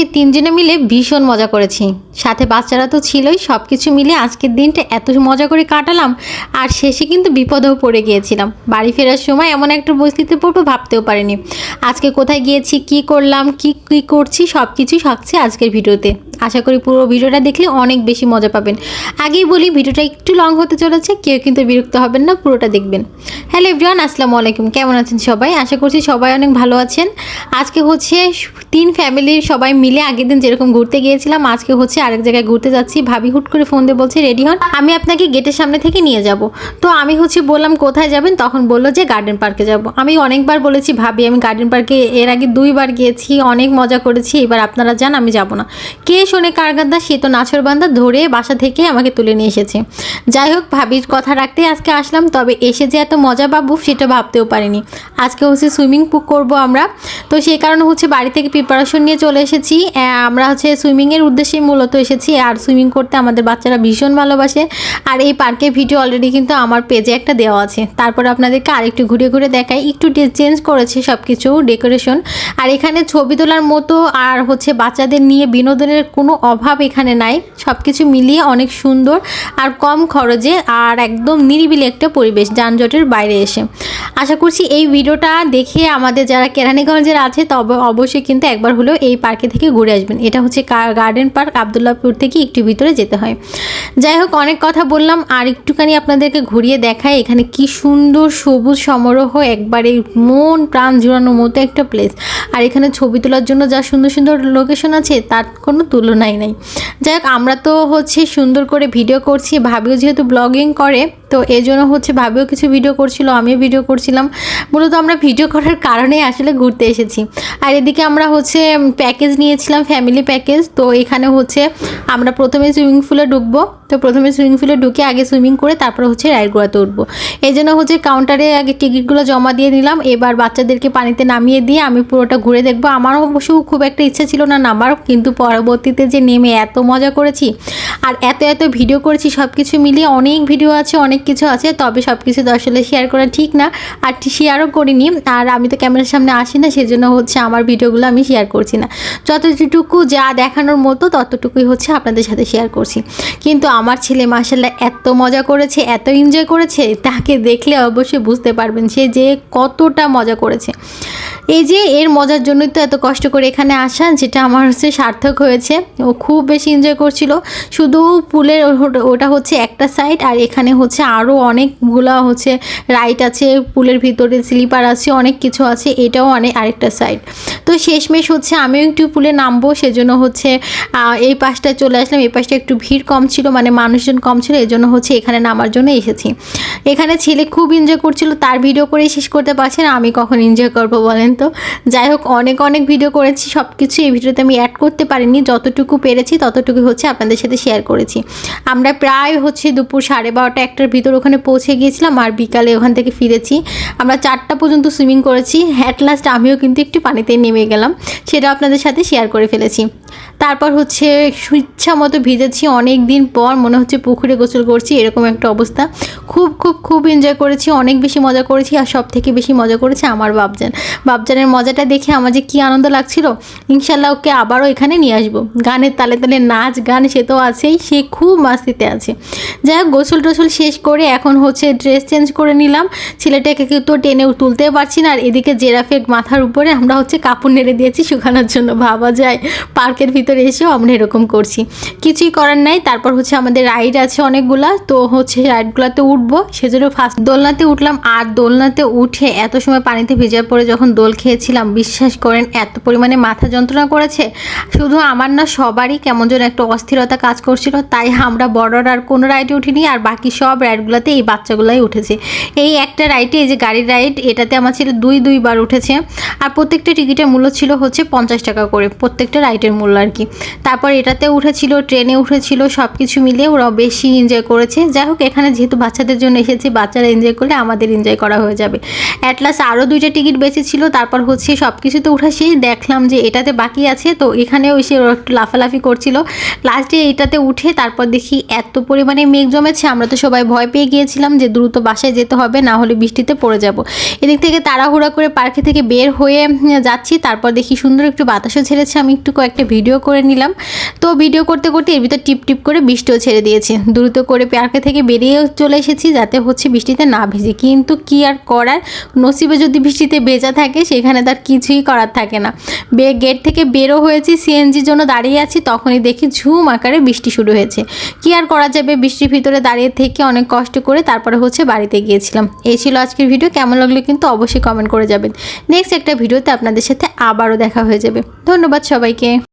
আজকে তিনজনে মিলে ভীষণ মজা করেছি। সাথে বাচ্চারা তো ছিলই সব কিছু মিলে আজকের দিনটা এত মজা করে কাটালাম, আর শেষে কিন্তু বিপদেও পড়ে গিয়েছিলাম। বাড়ি ফেরার সময় এমন একটা পরিস্থিতিতে পড়ব ভাবতেও পারিনি। আজকে কোথায় গিয়েছি, কি করলাম, কি কি করছি সব কিছুই থাকছে আজকের ভিডিওতে। আশা করি পুরো ভিডিওটা দেখলে অনেক বেশি মজা পাবেন। আগেই বলি, ভিডিওটা একটু লং হতে চলেছে, কেউ কিন্তু বিরক্ত হবেন না, পুরোটা দেখবেন। হ্যালো এভরিওয়ান, আসসালামু আলাইকুম, কেমন আছেন সবাই? আশা করছি সবাই অনেক ভালো আছেন। আজকে হচ্ছে তিন ফ্যামিলির সবাই মিলে আগের দিন যেরকম ঘুরতে গিয়েছিলাম, আজকে হচ্ছে আরেক জায়গায় ঘুরতে যাচ্ছি। ভাবি হুট করে ফোন দিয়ে বলছে, রেডি হন, আমি আপনাকে গেটের সামনে থেকে নিয়ে যাব। তো আমি হচ্ছে বললাম, কোথায় যাবেন? তখন বলল যে গার্ডেন পার্কে যাব। আমি অনেকবার বলেছি, ভাবি, আমি গার্ডেন পার্কে এর আগে দুইবার গিয়েছি, অনেক মজা করেছি, এবার আপনারা যান, আমি যাব না। কে শোনে কার গান্দা সে তো নাচর বান্দা, ধরে বাসা থেকে আমাকে তুলে নিয়ে এসেছে। যাই হোক, ভাবির কথা রাখতে আজকে আসলাম, তবে এসে যে এত মজা পাবো, সেটা ভাবতেও পারিনি। আজকে হচ্ছে সুইমিং পুল করব আমরা। তো সেই কারণে হচ্ছে বাড়ি থেকে প্রিপারেশন নিয়ে চলে এসেছি। আমরা হচ্ছে সুইমিংয়ের উদ্দেশ্যে মূলত এসেছি আর সুইমিং করতে আমাদের বাচ্চারা ভীষণ ভালোবাসে। আর এই পার্কের ভিডিও অলরেডি কিন্তু আমার পেজে একটা দেওয়া আছে। তারপর আপনাদেরকে আরেকটু ঘুরে ঘুরে দেখাই। একটু চেঞ্জ করেছে সব কিছু ডেকোরেশন আর এখানে ছবি তোলার মতো আর হচ্ছে বাচ্চাদের নিয়ে বিনোদনের কোনো অভাব এখানে নাই। সব কিছু মিলিয়ে অনেক সুন্দর আর কম খরচে আর একদম নিরিবিলি একটা পরিবেশ যানজটের বাইরে এসে। আশা করছি এই ভিডিওটা দেখে আমাদের যারা কেরানীগঞ্জের আছে, তবে অবশ্যই কিন্তু একবার হলেও এই পার্কে থেকে ঘুরে আসবেন। এটা হচ্ছে গার্ডেন পার্ক আবদুল্লাপুর থেকে একটু ভিতরে যেতে হয়। যাই হোক, অনেক কথা বললাম, আর একটুখানি আপনাদেরকে ঘুরিয়ে দেখায় এখানে কি সুন্দর সবুজ সমারোহ, একবারে মন প্রাণ জুড়ানোর মতো একটা প্লেস আর এখানে ছবি তোলার জন্য যা সুন্দর সুন্দর লোকেশন আছে, তার কোনো তুলনাই নেই। যাই হোক, আমরা তো হচ্ছে সুন্দর করে ভিডিও করছি, ভাবিও যেহেতু ব্লগিং করে তো এই জন্য হচ্ছে ভাবিও কিছু ভিডিও করছিল, আমিও ভিডিও করছিলাম। মূলত আমরা ভিডিও করার কারণে আসলে ঘুরতে এসেছি। আর এদিকে আমরা হচ্ছে প্যাকেজ নিয়েছিলাম ফ্যামিলি প্যাকেজ তো এখানে হচ্ছে আমরা প্রথমে সুইমিং পুলে ঢুকবো তো প্রথমে সুইমিং পুলে ঢুকে আগে সুইমিং করে তারপর হচ্ছে রাইডগুলোতে উঠবো। এই জন্য হচ্ছে কাউন্টারে আগে টিকিটগুলো জমা দিয়ে নিলাম। এবার বাচ্চাদেরকে পানিতে নামিয়ে দিয়ে আমি পুরোটা ঘুরে দেখব। আমারও অবশ্য খুব একটা ইচ্ছা ছিল না নামার, কিন্তু পরবর্তীতে যে নেমে এত মজা করেছি আর এত এত ভিডিও করেছি সব কিছু মিলিয়ে অনেক ভিডিও আছে, অনেক কিছু আছে, তবে সব কিছু তো আসলে শেয়ার করা ঠিক না। আর শেয়ারও করিনি, আর আমি তো ক্যামেরার সামনে আসি না, সেজন্য হচ্ছে আমার ভিডিওগুলো আমি শেয়ার করছি না। যতটুকু যা দেখানোর মতো, ততটুকুই হচ্ছে আপনাদের সাথে শেয়ার করছি। কিন্তু আমার ছেলে মাসাল্লাহ এত মজা করেছে, এত এনজয় করেছে, তাকে দেখলে অবশ্যই বুঝতে পারবেন সে যে কতটা মজা করেছে। এই যে এর মজার জন্যই তো এত কষ্ট করে এখানে আসা, যেটা আমার হচ্ছে সার্থক হয়েছে। ও খুব বেশি এনজয় করছিল, শুধু পুলের ওটা- ওটা হচ্ছে একটা সাইড আর এখানে হচ্ছে আরও অনেকগুলো হচ্ছে রাইট আছে, পুলের ভিতরে স্লিপার আছে, অনেক কিছু আছে, এটাও অনেক আরেকটা সাইড তো শেষমেশ হচ্ছে আমিও একটু পুলে নামবো, সেজন্য হচ্ছে এই পাশটায় চলে আসলাম। এই পাশটা একটু ভিড় কম ছিল মানে মানুষজন কম ছিল এই জন্য হচ্ছে এখানে নামার জন্য এসেছি। এখানে ছেলে খুব এনজয় করছিল, তার ভিডিও করে শেষ করতে পারছে না আমি কখন এনজয় করব বলেন তো? যাই হোক, অনেক অনেক ভিডিও করেছি সব কিছু এই ভিডিওতে আমি অ্যাড করতে পারিনি, যতটুকু পেরেছি ততটুকু হচ্ছে আপনাদের সাথে শেয়ার করেছি। আমরা প্রায় হচ্ছে দুপুর সাড়ে বারোটা, একটার ভিতর ওখানে পৌঁছে গিয়েছিলাম আর বিকালে ওখান থেকে ফিরেছি। আমরা চারটা পর্যন্ত সুইমিং করেছি অ্যাট লাস্ট আমিও কিন্তু একটু পানিতে নেমে গেলাম, সেটা আপনাদের সাথে শেয়ার করে ফেলেছি। তারপর হচ্ছে ইচ্ছা মতো ভিজেছি অনেক দিন পর মনে হচ্ছে পুকুরে গোসল করছি, এরকম একটা অবস্থা। খুব খুব খুব এনজয় করেছি, অনেক বেশি মজা করেছি আর সব থেকে বেশি মজা করেছে আমার বাবজান বাবজানের মজাটা দেখে আমার যে কী আনন্দ লাগছিল ইনশাল্লাহ ওকে আবারও এখানে নিয়ে আসব। গানের তালে তালে নাচ, গান সে তো আছেই, সে খুব মাস্তিতে আছে। যাই হোক, গোসল টোসল শেষ করে এখন হচ্ছে ড্রেস চেঞ্জ করে নিলাম। ছেলেটাকে তো টেনে তুলতে পারছি না, আর এদিকে জেরাফের মাথার উপরে আমরা হচ্ছে কাপড় নেড়ে দিয়েছি, শুকানোর জন্য ভাবা যায়। পার্কের ভিতরে এসেও আমরা এরকম করছি। কিছুই করার নাই, তারপর হচ্ছে আমাদের রাইড আছে অনেকগুলা, তো হচ্ছে রাইডগুলোতে উঠবো। সেজন্য ফার্স্ট দোলনাতে উঠলাম, আর দোলনাতে উঠে এত সময় পানিতে ভেজার পরে যখন দোল খেয়েছিলাম, বিশ্বাস করেন এত পরিমাণে মাথা যন্ত্রণা করেছে। শুধু আমার না, সবারই কেমন যেন একটা অস্থিরতা কাজ করছিল, তাই আমরা বড়রা আর কোনো রাইডে উঠিনি, আর বাকি সব রাইডগুলোতে এই বাচ্চাগুলোই উঠেছে। এই একটা রাইডে, এই যে গাড়ির রাইড, এটাতে আমার ছেলে দুই দুইবার উঠেছে। আর প্রত্যেকটা টিকিটের মূল্য ছিল হচ্ছে পঞ্চাশ টাকা করে প্রত্যেকটা রাইডের মূল্য আর কি। তারপর এটাতে উঠেছিল, ট্রেনে উঠেছিল সব কিছু মিলে ওরা বেশি এনজয় করেছে। যাই হোক, এখানে যেহেতু বাচ্চাদের জন্য এসেছি, বাচ্চারা এনজয় করলে আমাদের এনজয় করা হয়ে যাবে। অ্যাটলাস আরও দুইটা টিকিট বেঁচে ছিল তারপর হচ্ছে সব কিছুতে উঠে সেই দেখলাম যে এটাতে বাকি আছে, তো এখানেও এসে ওরা একটু লাফালাফি করছিল। লাস্টে এটাতে উঠে তারপর দেখি এত পরিমাণে মেঘ জমেছে, আমরা তো সবাই ভয় পেয়ে গিয়েছিলাম যে দ্রুত বাসায় যেতে হবে, না হলে বৃষ্টিতে পড়ে যাব। এদিক থেকে তাড়াহুড়া করে পার্কে থেকে বের হয়ে যাচ্ছি তারপর দেখি সুন্দর একটু বাতাসও ছেড়েছে, আমি একটু কয়েকটা ভিডিও করে নিলাম। তো ভিডিও করতে করতে এর ভিতর টিপ টিপ করে বৃষ্টিও ছেড়ে দিয়েছে। দ্রুত করে পার্কে থেকে বেরিয়ে চলে এসেছি যাতে হচ্ছে বৃষ্টিতে না ভিজে। কিন্তু কি আর করার? নসিবে যদি বৃষ্টিতে ভেজা থাকে, সেখানে তার কিছুই করার থাকে না। বে, গেট থেকে বেরো হয়েছি সিএনজির জন্য দাঁড়িয়ে আছি, তখনই দেখি ঝুম আকারে বৃষ্টি শুরু হয়েছে। কি আর করা যাবে বৃষ্টির ভিতরে দাঁড়িয়ে থেকে অনেক কষ্ট করে তারপরে হচ্ছে বাড়িতে গিয়েছিলাম। এই ছিল আজকের ভিডিও কেমন লাগল কিন্তু অবশ্যই কমেন্ট করে যাবেন। নেক্সট একটা ভিডিওতে আপনাদের সাথে আবারও দেখা হয়ে যাবে। ধন্যবাদ সবাইকে।